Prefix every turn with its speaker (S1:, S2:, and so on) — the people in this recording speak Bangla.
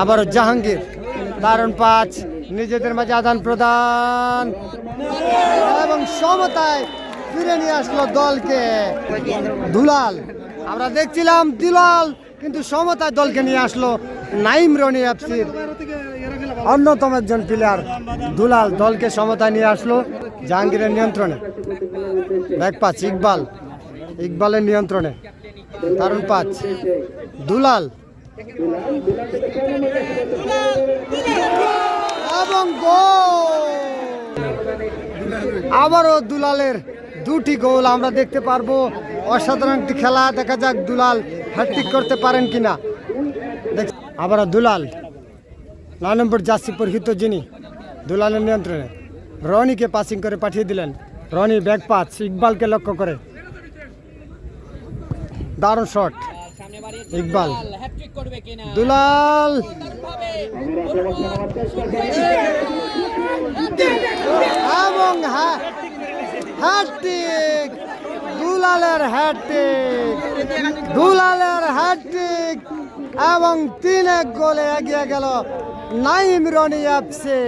S1: আবারও জাহাঙ্গীর। দারুণ পাঁচ, নিজেদের মাঝে আদান প্রদান। এবং সমতায় ফিরে নিয়ে আসলো দলকে। দুলাল, আমরা দেখছিলাম দুলাল, কিন্তু সমতায় দলকে নিয়ে আসলো নাইম রনি এফসির। অন্যতম একজন প্লেয়ার দুলাল, দলকে সমতায় নিয়ে আসলো জাহাঙ্গীরের নিয়ন্ত্রণে। ব্যাক পাঁচ, ইকবাল, ইকবালের নিয়ন্ত্রণে। দারুণ পাঁচ, দুলাল আবারও দুলালের দুটি গোল আমরা দেখতে পারব। অসাধারণ একটি খেলা, দেখা যাক দুলাল হ্যাট্রিক করতে পারেন কিনা। দেখ, আবারও দুলাল। নয় নম্বর জার্সি পরিহিত যিনি, দুলালের নিয়ন্ত্রণে। রনিকে পাসিং করে পাঠিয়ে দিলেন। রনি ব্যাক পাস ইকবালকে লক্ষ্য করে। দারুণ শট ইকবাল। দুলাল এবং হ্যাট্রিক দুলালের হ্যাট্রিক দুলালের হ্যাট্রিক এবং তিন এক গোলে এগিয়ে গেল নাইম রনি এফসি।